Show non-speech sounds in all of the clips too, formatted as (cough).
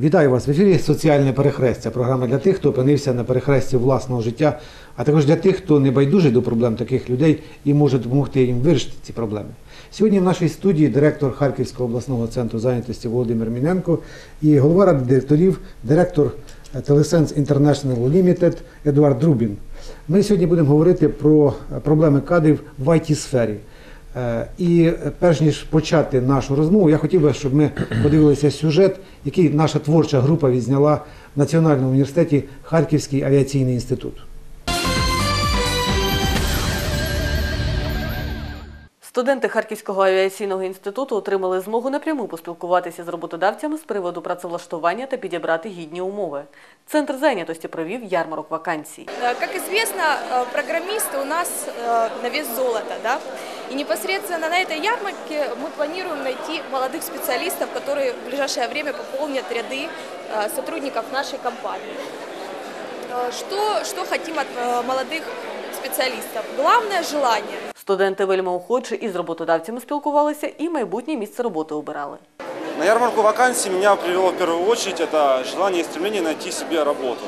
Вітаю вас в ефірі Соціальне перехрестя. Програма для тих, хто опинився на перехресті власного життя, а також для тих, хто не байдужий до проблем таких людей і може допомогти їм вирішити ці проблеми. Сьогодні в нашій студії директор Харківського обласного центру зайнятості Володимир Міненко і голова ради директорів, директор Telesense International Limited Едуард Друбін. Ми сьогодні будемо говорити про проблеми кадрів в it сфері І е, перш ніж почати нашу розмову, я хотів би, щоб ми подивилися сюжет, який наша творча група відзняла в Національному університеті Харківський авіаційний інститут. Студенти Харківського авіаційного інституту отримали змогу напряму поспілкуватися з роботодавцями з приводу працевлаштування та підібрати гідні умови. Центр зайнятості провів ярмарок вакансій. Э, Как известно, э, программисты у нас э, на вес золота, да? И непосредственно на этой ярмарке мы планируем найти молодых специалистов, которые в ближайшее время пополнят ряды э, сотрудников нашей компании. Э, Что, что хотим от э, молодых специалистов? Главное – желание. Студенти вельми охоче і з роботодавцями спілкувалися, і майбутнє місце роботи обирали. На ярмарку вакансий меня привело в первую очередь это желание и стремление найти себе работу.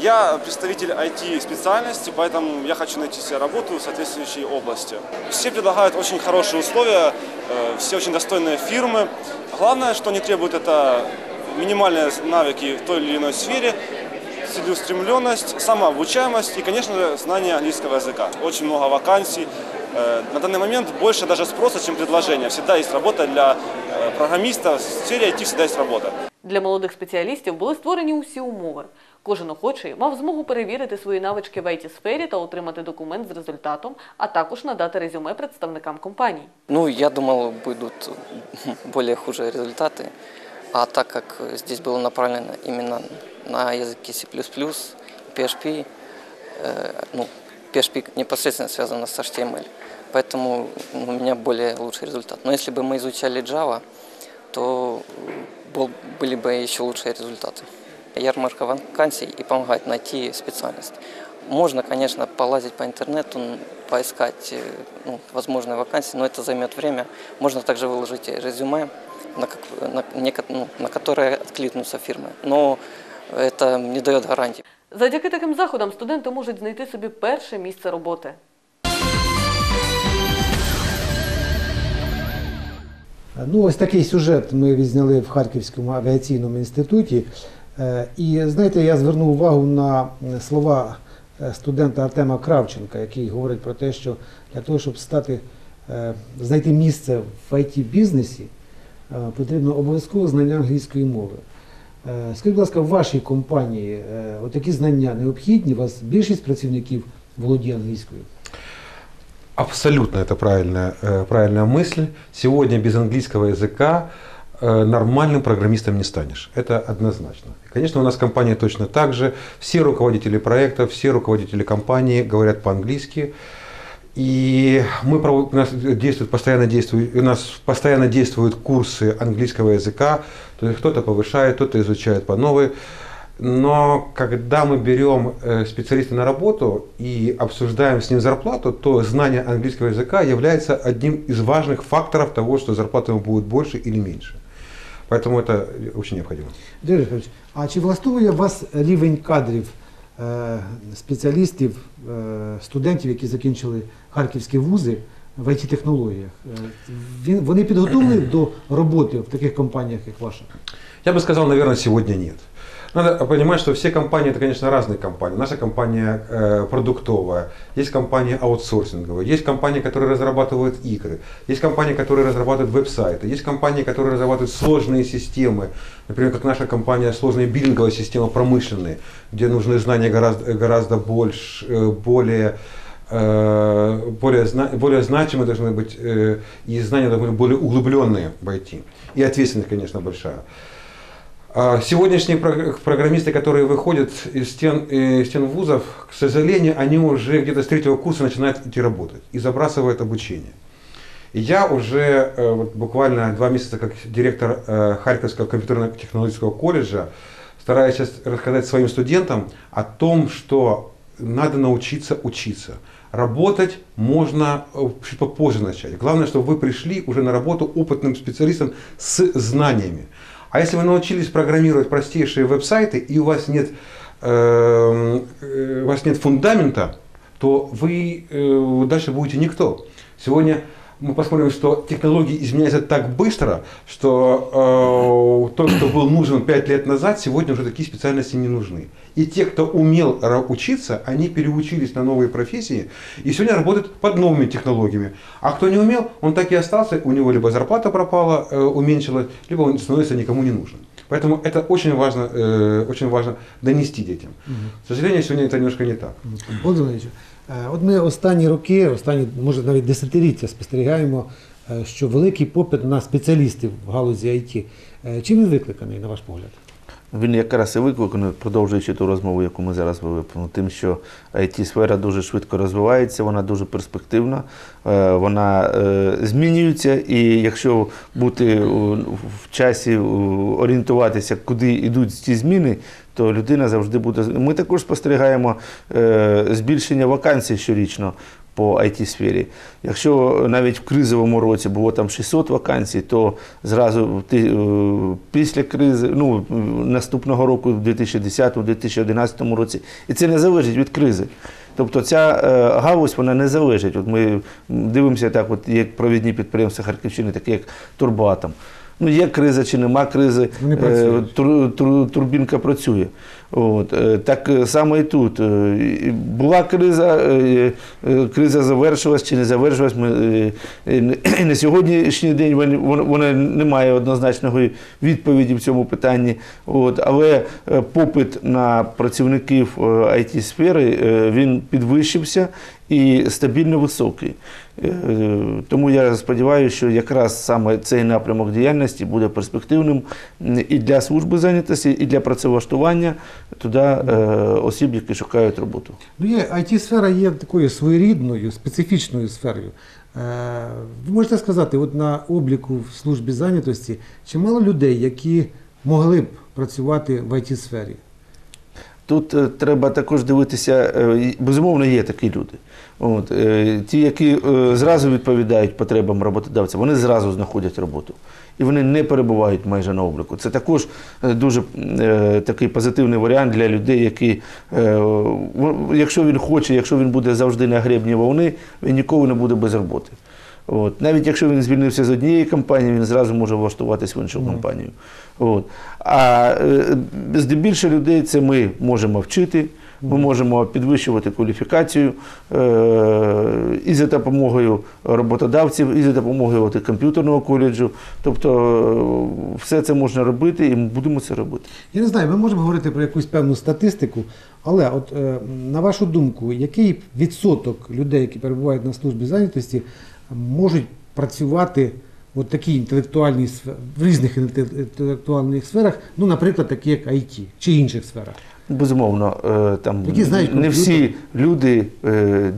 Я представитель IT-специальности, поэтому я хочу найти себе работу в соответствующей области. Все предлагают очень хорошие условия, э, все очень достойные фирмы. Главное, что они требуют, это минимальные навыки в той или иной сфере, целеустремленность, самообучаемость и, конечно же, знание английского языка. Очень много вакансий. Э, На данный момент больше даже спроса, чем предложения. Всегда есть работа для э, программиста, в сфере IT всегда есть работа. Для молодих спеціалістів були створені усі умови. Кожен охочий мав змогу перевірити свої навички в it сфері та отримати документ з результатом, а також надати резюме представникам компаній. Ну, я думал, будут (laughs) более хуже результаты. А так как здесь было направлено именно на языке C++, PHP, э, ну, PHP непосредственно связано с HTML, поэтому ну, у меня более лучший результат. Но если бы мы изучали Java, то был- были бы еще лучшие результаты. Ярмарка вакансий и помогает найти специальность. Можно, конечно, полазить по интернету, поискать э, ну, возможные вакансии, но это займет время. Можно также выложить резюме, на, как- на, неко- ну, на которое откликнутся фирмы. Но это не дает гарантии. Завдяки таким заходам студенти можуть знайти собі перше місце роботи. Ну, ось такий сюжет ми відзняли в Харківському авіаційному інституті. Е, І знаєте, я звернув увагу на слова е, студента Артема Кравченка, який говорить про те, що для того, щоб стати, е, знайти місце в it бізнесі потрібно обов'язково знання англійської мови. Е, Скажіть, будь ласка, в вашій компанії е, отакі знання необхідні? У вас більшість працівників володіє англійською? Абсолютно это правильная, э, правильная мысль. Сегодня без английского языка э, нормальным программистом не станешь. Это однозначно. Конечно, у нас в компании точно так же. Все руководители проектов, все руководители компании говорят по-английски. И мы, пров- у нас действует, постоянно действует, у нас постоянно действуют курсы английского языка. То есть кто-то повышает, кто-то изучает по новой. Но когда мы берем э, специалиста на работу и обсуждаем с ним зарплату, то знание английского языка является одним из важных факторов того, что зарплата ему будет больше или меньше. Поэтому это очень необходимо. Дмитро Михайлович, а чи влаштовує вас рівень кадрів е, спеціалістів, е, студентів, які закінчили харківські вузи в it технологіях Він, вони підготовлені до роботи в таких компаніях, як ваша? Я бы сказал, наверное, сегодня нет. Надо понимать, что все компании, это, конечно, разные компании. Наша компания э, продуктовая, есть компании аутсорсинговые, есть компании, которые разрабатывают игры, есть компании, которые разрабатывают веб-сайты, есть компании, которые разрабатывают сложные системы, например, как наша компания, сложные биллинговые системы промышленные, где нужны знания гораздо, гораздо больше, э, более э, более, зна- более значимые должны быть, э, и знания должны быть более углубленные в IT. И ответственность, конечно, большая. А Сегодняшние прог- программисты, которые выходят из стен, э, из стен вузов, к сожалению, они уже где-то с третьего курса начинают идти работать и забрасывают обучение. Я уже э, вот буквально два месяца как директор э, Харьковского компьютерно-технологического колледжа стараюсь сейчас рассказать своим студентам о том, что надо научиться учиться. Работать можно чуть попозже начать. Главное, чтобы вы пришли уже на работу опытным специалистом с знаниями. А если вы научились программировать простейшие веб-сайты, и у вас нет, эм, э, у вас нет фундамента, то вы э, дальше будете никто. Сегодня мы посмотрим, что технологии изменяются так быстро, что э, тот, кто был нужен 5 лет назад, сегодня уже такие специальности не нужны. И те, кто умел учиться, они переучились на новые профессии и сегодня работают под новыми технологиями. А кто не умел, он так и остался, у него либо зарплата пропала, э, уменьшилась, либо он становится никому не нужен. Поэтому это очень важно, э, очень важно донести детям. К сожалению, сегодня это немножко не так. Ильич, е, от ми останні роки, останні, може навіть десятиліття спостерігаємо, е, що великий попит на спеціалістів в галузі IT. Е, Чим він викликаний, на ваш погляд? Він якраз і викликаний, продовжуючи ту розмову, яку ми зараз ну, тим, що it сфера дуже швидко розвивається, вона дуже перспективна, е, вона е, змінюється, і якщо бути в часі орієнтуватися, куди йдуть ці зміни, то людина завжди буде. Ми також спостерігаємо е, збільшення вакансій щорічно. По it сфері Якщо навіть в кризовому році було там 600 вакансій, то зразу е, після кризи, ну, наступного року, в 2010-2011 році, і це не залежить від кризи. Тобто ця е, галузь вона не залежить. От ми дивимося так, от є провідні підприємства Харківщини, такі як Турбатом. Ну, є криза чи нема кризи, е, тур, тур, турбінка працює. От, е, так е, само і тут. Була криза, криза завершилась чи не завершилась. Ми, (clears throat) на сьогоднішній день вона, не має однозначної відповіді в цьому питанні. От, але попит на працівників it сфери він підвищився і стабільно високий. Е, Тому я сподіваюся, що якраз саме цей напрямок діяльності буде перспективним і для служби зайнятості, і для працевлаштування туди е, осіб, які шукають роботу. Ну, є, IT-сфера є такою своєрідною, специфічною сферою. Е, Ви можете сказати, от на обліку в службі зайнятості чимало людей, які могли б працювати в IT-сфері. Тут е, треба також дивитися, безумовно, є такі люди. От, е, ті, які е, зразу відповідають потребам роботодавця, вони зразу знаходять роботу. І вони не перебувають майже на обліку. Це також е, дуже е, такий позитивний варіант для людей, які, е, якщо він хоче, якщо він буде завжди на гребні волни, він ніколи не буде без роботи. От. Навіть якщо він звільнився з однієї компанії, він зразу може влаштуватись в іншу компанію. От. А е, здебільше людей це ми можемо вчити, ми можемо підвищувати кваліфікацію е, і за допомогою роботодавців, і за допомогою от, комп'ютерного коледжу. Тобто е, все це можна робити і ми будемо це робити. Я не знаю, ми можемо говорити про якусь певну статистику, але от е, на вашу думку, який відсоток людей, які перебувають на службі зайнятості, можуть працювати в такій інтелектуальній сфері, в різних інтелектуальних сферах, ну, наприклад, такі як IT чи інших сферах? Безумовно, е, там Які знають не всі люди, е,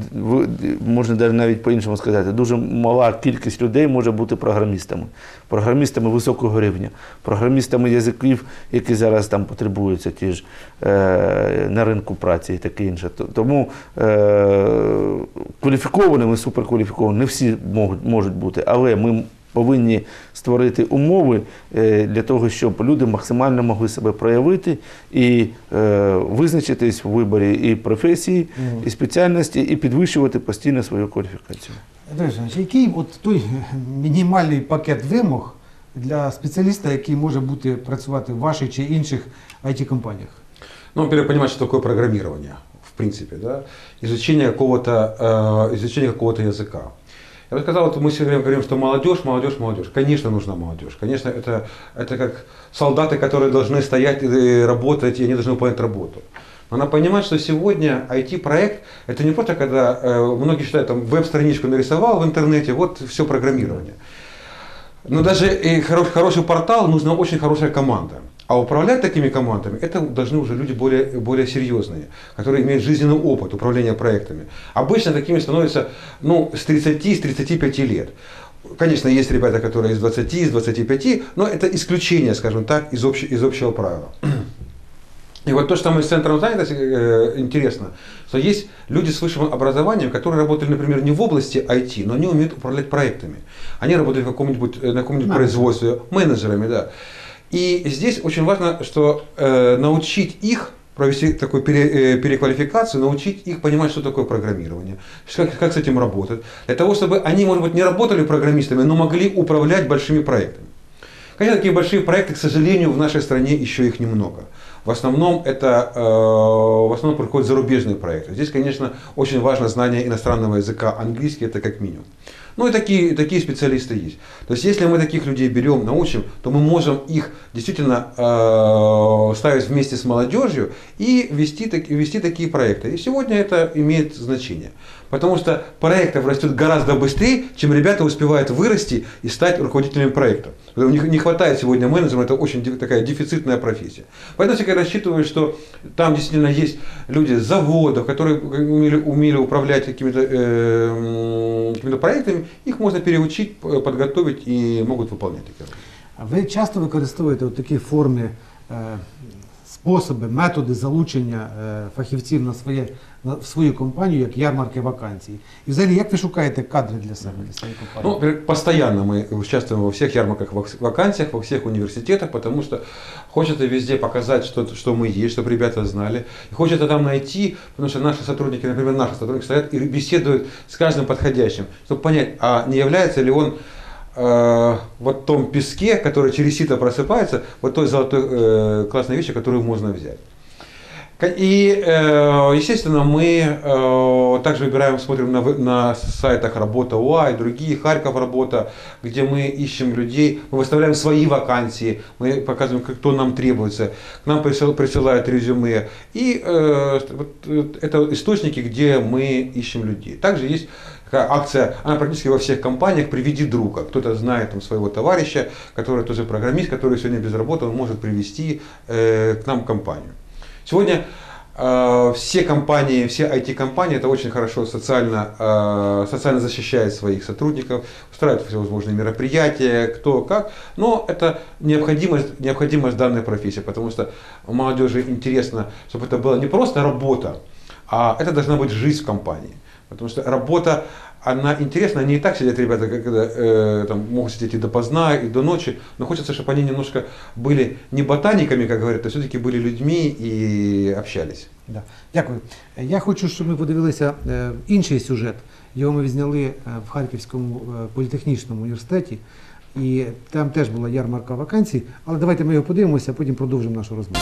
можна навіть- по-іншому сказати, дуже мала кількість людей може бути програмістами, програмістами високого рівня, програмістами язиків, які зараз там потребуються ті ж е, на ринку праці і таке інше. Тому кваліфікованими, суперкваліфікованими не всі можуть бути, але ми повинні створити умови е, для того, щоб люди максимально могли себе проявити і е, визначитись в виборі і професії, і спеціальності, і підвищувати постійно свою кваліфікацію. Андрій Олександрович, який от той мінімальний пакет вимог для спеціаліста, який може бути працювати в ваших чи інших IT-компаніях? Ну, во-первых, понимать, что такое программирование, в принципе, да, изучение какого-то, э, изучение какого-то языка. Я бы сказал, вот мы все время говорим, что молодежь, молодежь, молодежь. Конечно, нужна молодежь. Конечно, это, это как солдаты, которые должны стоять и работать, и они должны выполнять работу. Но надо понимать, что сегодня IT-проект это не просто когда э, многие считают, там веб-страничку нарисовал в интернете, вот все программирование. Но даже и хорош- хороший портал нужна очень хорошая команда. А управлять такими командами, это должны уже люди более, более серьезные, которые имеют жизненный опыт управления проектами. Обычно такими становятся ну, с 30, с 35 лет. Конечно, есть ребята, которые из 20, из 25, но это исключение, скажем так, из, общ- из общего правила. И вот то, что мы с центром занятости э, интересно, что есть люди с высшим образованием, которые работали, например, не в области IT, но они умеют управлять проектами. Они работали в каком-нибудь, э, на каком-нибудь Менеджеры. производстве, менеджерами, да. И здесь очень важно, что э, научить их провести такую пере- э, переквалификацию, научить их понимать, что такое программирование, как, как с этим работать, для того, чтобы они, может быть, не работали программистами, но могли управлять большими проектами. Конечно, такие большие проекты, к сожалению, в нашей стране еще их немного. В основном это э, в основном приходят зарубежные проекты. Здесь, конечно, очень важно знание иностранного языка, английский это как минимум. Ну и такие, такие специалисты есть. То есть если мы таких людей берем, научим, то мы можем их действительно э, ставить вместе с молодежью и вести, так- вести такие проекты. И сегодня это имеет значение. Потому что проектов растет гораздо быстрее, чем ребята успевают вырасти и стать руководителями проекта. У них не хватает сегодня менеджера, это очень такая дефицитная профессия. Поэтому я рассчитываю, что там действительно есть люди с заводов, которые умели, умели управлять какими-то э, м, какими-то проектами, их можно переучить, подготовить и могут выполнять такие работы. Ви часто використовуєте от такі форми, е, способи, методи залучення е, фахівців на своє на в свою компанію, як ярмарки вакансій. І взагалі, як ви шукаєте кадри для себе для своєї Ну, компанії? во-первых, постоянно мы участвуем во всех ярмарках, вак- вакансиях, во всех университетах, потому что хочется везде показать, что, что мы есть, чтобы ребята знали. И хочется там найти, потому что наши сотрудники, например, наши сотрудники стоят и беседуют с каждым подходящим, чтобы понять, а не является ли он э, вот том песке, который через сито просыпается, вот той золотой э, классной вещи, которую можно взять. И, э, естественно, мы э, также выбираем, смотрим на, на сайтах Работа УА и другие, Харьков Работа, где мы ищем людей, мы выставляем свои вакансии, мы показываем, кто нам требуется, к нам присыл- присылают резюме. И э, вот, э, это источники, где мы ищем людей. Также есть такая акция, она практически во всех компаниях «Приведи друга». Кто-то знает там, своего товарища, который тоже программист, который сегодня без работы, он может привести э, к нам компанию. Сегодня э, все компании, все IT-компании, это очень хорошо социально, э, социально защищает своих сотрудников, устраивает всевозможные мероприятия, кто как, но это необходимость, необходимость данной профессии, потому что молодежи интересно, чтобы это была не просто работа, а это должна быть жизнь в компании. Потому что работа, она интересна, они и так сидят, ребята, когда э, там, могут сидеть и допоздна, и до ночи, но хочется, чтобы они немножко были не ботаниками, как говорят, а все-таки были людьми и общались. Да. Дякую. Е, Я хочу, щоб ми подивилися е, інший сюжет. Його ми відзняли е, в Харківському е, політехнічному університеті. І там теж була ярмарка вакансій. Але давайте ми його подивимося, а потім продовжимо нашу розмову.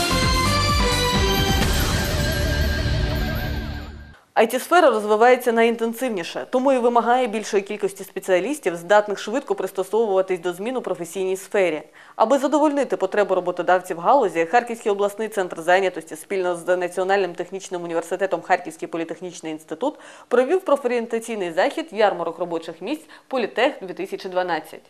IT-сфера розвивається найінтенсивніше, тому і вимагає більшої кількості спеціалістів, здатних швидко пристосовуватись до змін у професійній сфері. Аби задовольнити потребу роботодавців галузі, Харківський обласний центр зайнятості спільно з Національним технічним університетом Харківський політехнічний інститут провів профорієнтаційний захід ярмарок робочих місць Політех 2012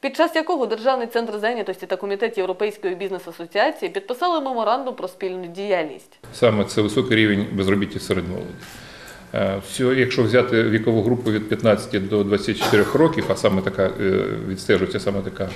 під час якого Державний центр зайнятості та Комітет Європейської бізнес-асоціації підписали меморандум про спільну діяльність. Саме це високий рівень безробіття серед молоді. Е, Якщо взяти вікову групу від 15 до 24 років, а саме така е, відстежується саме така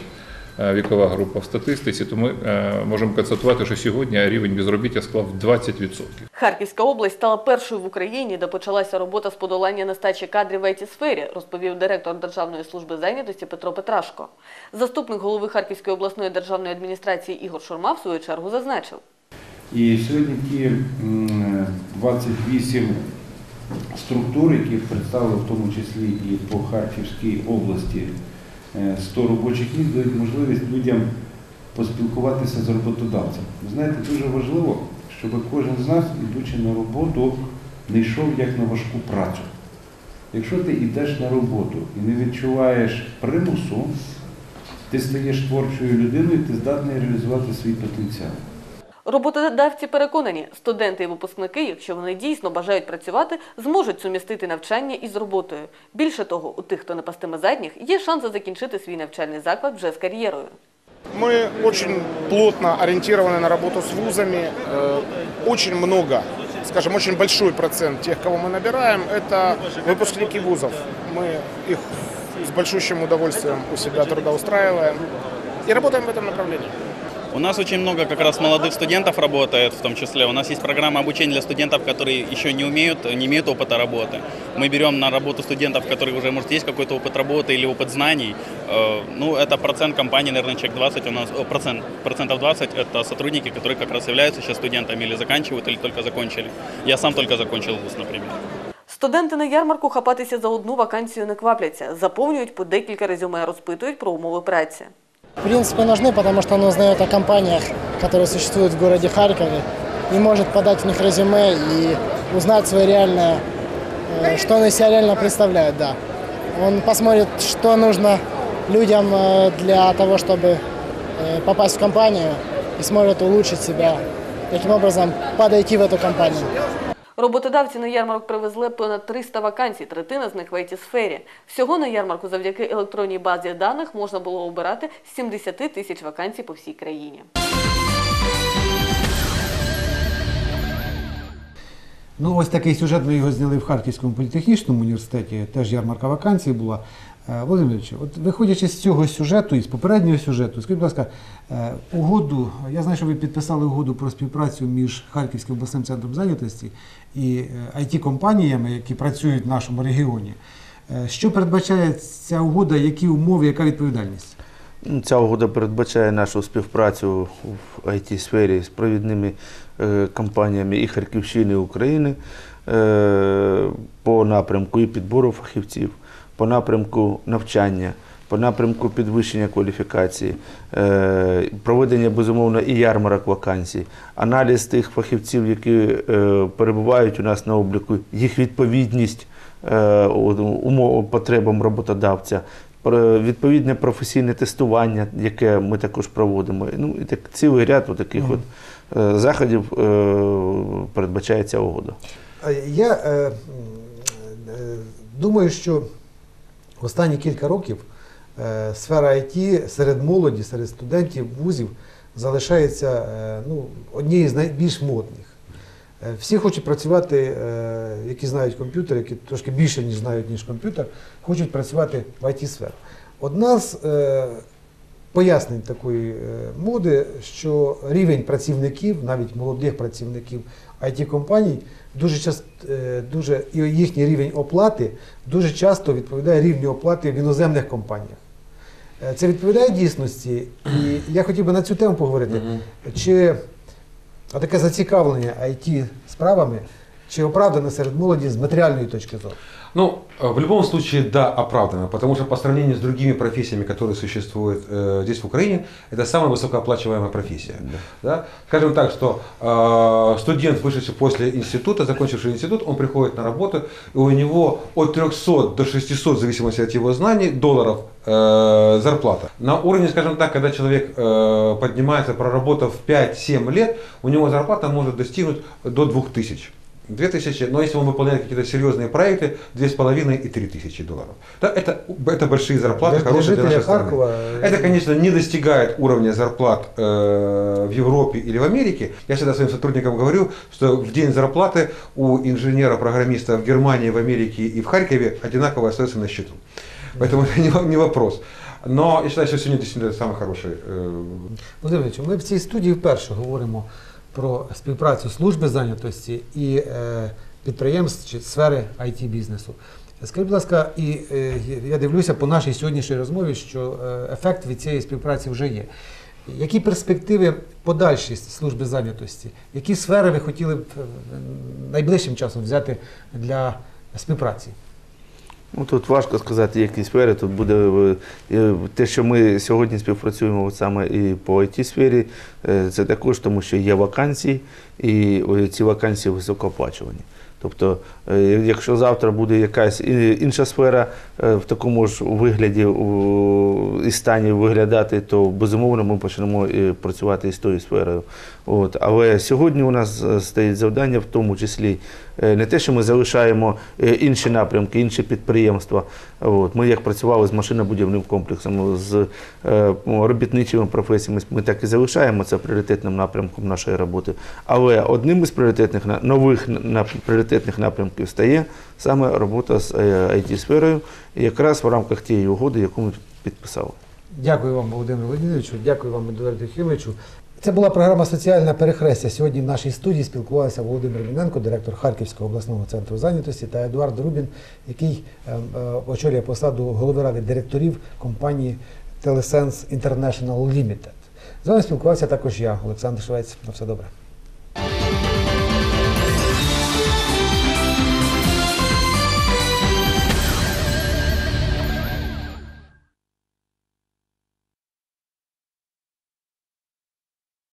вікова група в статистиці, то ми е, можемо констатувати, що сьогодні рівень безробіття склав 20%. Харківська область стала першою в Україні, де почалася робота з подолання нестачі кадрів в it сфері, розповів директор Державної служби зайнятості Петро Петрашко. Заступник голови Харківської обласної державної адміністрації Ігор Шурма в свою чергу зазначив. І сьогодні ті м, 28 структур, які представили в тому числі і по Харківській області е, 100 робочих місць, дають можливість людям поспілкуватися з роботодавцем. Ви знаєте, дуже важливо, щоб кожен з нас, ідучи на роботу, не йшов як на важку працю. Якщо ти йдеш на роботу і не відчуваєш примусу, ти стаєш творчою людиною, ти здатний реалізувати свій потенціал. Роботодавці переконані, студенти і випускники, якщо вони дійсно бажають працювати, зможуть сумістити навчання із роботою. Більше того, у тих, хто не пастиме задніх, є шанси закінчити свій навчальний заклад вже з кар'єрою. Мы очень плотно ориентированы на работу с вузами. Э, Очень много, скажем, очень большой процент тех, кого мы набираем, это выпускники вузов. Мы их с большущим удовольствием у себя трудоустраиваем и работаем в этом направлении. У нас очень много как раз молодых студентов работает, в том числе. У нас есть программа обучения для студентов, которые еще не умеют, не имеют опыта работы. Мы берем на работу студентов, которые уже, может, есть какой-то опыт работы или опыт знаний. Э, Ну, это процент компании, наверное, человек 20 у нас, о, процент, процентов 20 это сотрудники, которые как раз являются сейчас студентами или заканчивают, или только закончили. Я сам только закончил вуз, например. Студенти на ярмарку хапатися за одну вакансію не квапляться, заповнюють по декілька резюме, розпитують про умови праці. В принципе, нужны, потому что он узнает о компаниях, которые существуют в городе Харькове, и может подать в них резюме и узнать свое реальное, э, что он из себя реально представляет, да. Он посмотрит, что нужно людям э, для того, чтобы э, попасть в компанию, и сможет улучшить себя, таким образом подойти в эту компанию. Роботодавці на ярмарок привезли понад 300 вакансій, третина з них в it сфері. Всього на ярмарку завдяки електронній базі даних можна було обирати 70 тисяч вакансій по всій країні. Ну, ось такий сюжет ми його зняли в Харківському політехнічному університеті, теж ярмарка вакансій була. Е, Володимир Ильич, от виходячи з цього сюжету і з попереднього сюжету, скажіть, будь ласка, е, угоду, я знаю, що ви підписали угоду про співпрацю між Харківським обласним центром зайнятості і IT-компаніями, які працюють в нашому регіоні. Е, Що передбачає ця угода, які умови, яка відповідальність? Ну, Ця угода передбачає нашу співпрацю в IT-сфері з провідними е, компаніями і Харківщини, і України е, по напрямку і підбору фахівців, по напрямку навчання, по напрямку підвищення кваліфікації, е, проведення безумовно і ярмарок вакансій, аналіз тих фахівців, які е, перебувають у нас на обліку, їх відповідність е, умов потребам роботодавця. Про відповідне професійне тестування, яке ми також проводимо. Ну і так цілий ряд от таких от е, заходів е, передбачає угода. Я е, е, думаю, що останні кілька років е, сфера IT серед молоді, серед студентів, вузів залишається е, ну, однією з найбільш модних. Е, Всі хочуть працювати, які знають комп'ютер, які трошки більше, ніж знають, ніж комп'ютер, хочуть працювати в IT-сфері. Одна з пояснень такої е, моди, що рівень працівників, навіть молодих працівників IT-компаній, дуже часто, дуже, і їхній рівень оплати дуже часто відповідає рівню оплати в іноземних компаніях. Е, Це відповідає дійсності, і я хотів би на цю тему поговорити. Чи таке зацікавлення IT справами, чи оправдане серед молоді з матеріальної точки зору? Ну, э, в любом случае, да, оправдано, потому что по сравнению с другими профессиями, которые существуют э, здесь в Украине, это самая высокооплачиваемая профессия. Да? Скажем так, что э, студент, вышедший после института, закончивший институт, он приходит на работу, и у него от 300 до 600, в зависимости от его знаний, долларов э, зарплата. На уровне, скажем так, когда человек э, поднимается, проработав 5-7 лет, у него зарплата может достигнуть до 2000 2000, но если он выполняет какие-то серьезные проекты, 2,5 и 3 тысячи долларов. Да, это, это большие зарплаты, Для- для хорошие для жителя нашей страны. Харькова, э, Это, конечно, не достигает уровня зарплат э, в Европе или в Америке. Я всегда своим сотрудникам говорю, что в день зарплаты у инженера-программиста в Германии, в Америке и в Харькове одинаково остается на счету. Поэтому это (laughs) не, во- не вопрос. Но я считаю, что сегодня действительно самый хороший э, Володимир Ильич, ми в цій студії вперше говоримо Про співпрацю служби зайнятості і е, підприємств чи сфери it бізнесу. Скажіть, будь ласка, і е, я дивлюся по нашій сьогоднішній розмові, що е, ефект від цієї співпраці вже є. Які перспективи подальші служби зайнятості? Які сфери ви хотіли б найближчим часом взяти для співпраці? Ну, тут важко сказати, які сфери. Тут буде е, е, те, що ми сьогодні співпрацюємо от саме і по it сфері, е, це також тому, що є вакансії, і ці вакансії високооплачувані. Тобто, якщо завтра буде якась інша сфера в такому ж вигляді і стані виглядати, то безумовно ми почнемо працювати із тою сферою. От. Але сьогодні у нас е, стоїть завдання, в тому числі е, не те, що ми залишаємо е, інші напрямки, інші підприємства. От. Ми як працювали з машинобудівним комплексом, з робітничими професіями, ми так і залишаємо це пріоритетним напрямком нашої роботи. Але одним із пріоритетних нових пріоритетних напрямків стає саме робота з it сферою, якраз в рамках тієї угоди, яку ми підписали. Дякую вам, Володимиру Леонідовичу, дякую вам, Едуарду Юхимовичу. Це була програма Соціальне перехрестя. Сьогодні в нашій студії спілкувалися Володимир Міненко, директор Харківського обласного центру зайнятості, та Едуард Рубін, який е, е, очолює посаду голови ради директорів компанії Телесенс International Limited. З вами спілкувався також я, Олександр Швець. На все добре.